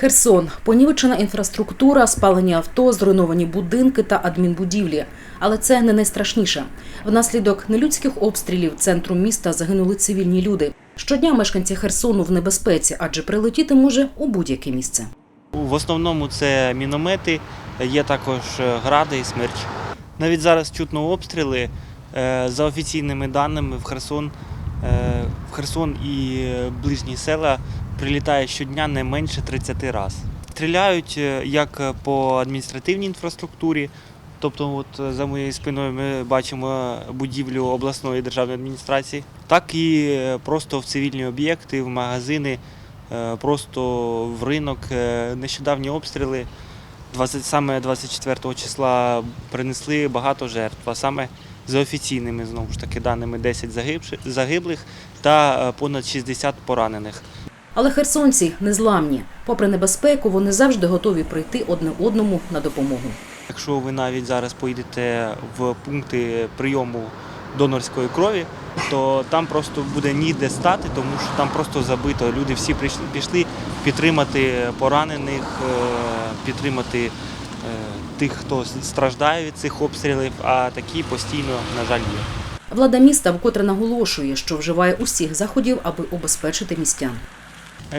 Херсон, понівечена інфраструктура, спалені авто, зруйновані будинки та адмінбудівлі. Але це не найстрашніше. Внаслідок нелюдських обстрілів центру міста загинули цивільні люди. Щодня мешканці Херсону в небезпеці, адже прилетіти може у будь-яке місце. В основному це міномети, є також е, гради і смерч. Навіть зараз чутно обстріли. Е, За офіційними даними, в Херсон, в Херсон і е, ближні села прилітає щодня не менше 30 разів. Стріляють е, як по адміністративній інфраструктурі, тобто от е, за моєю спиною ми бачимо будівлю обласної державної адміністрації, так і е, просто в цивільні об'єкти, в магазини, е, просто в ринок. Е, Нещодавні обстріли 20, саме 24 числа принесли багато жертв, а саме за офіційними знову ж таки даними 10 загибши- загиблих та е, понад 60 поранених. Але херсонці незламні. Попри небезпеку, вони завжди готові прийти одне одному на допомогу. Якщо ви навіть зараз поїдете в пункти прийому донорської крові, то там просто буде ніде стати, тому що там просто забито. Люди всі прийшли, пішли підтримати поранених, е, підтримати е, тих, хто страждає від цих обстрілів, а такі постійно, на жаль, є. Влада міста вкотре наголошує, що вживає усіх заходів, аби убезпечити містян.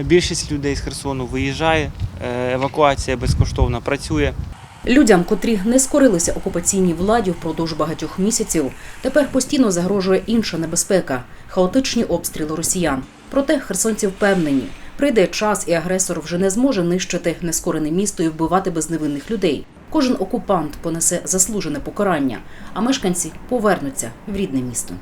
Більшість людей з Херсону виїжджає, е, евакуація безкоштовно працює. Людям, котрі не скорилися окупаційній владі впродовж багатьох місяців, тепер постійно загрожує інша небезпека хаотичні обстріли росіян. Проте херсонці впевнені, прийде час, і агресор вже не зможе нищити нескорене місто і вбивати безневинних людей. Кожен окупант понесе заслужене покарання, а мешканці повернуться в рідне місто.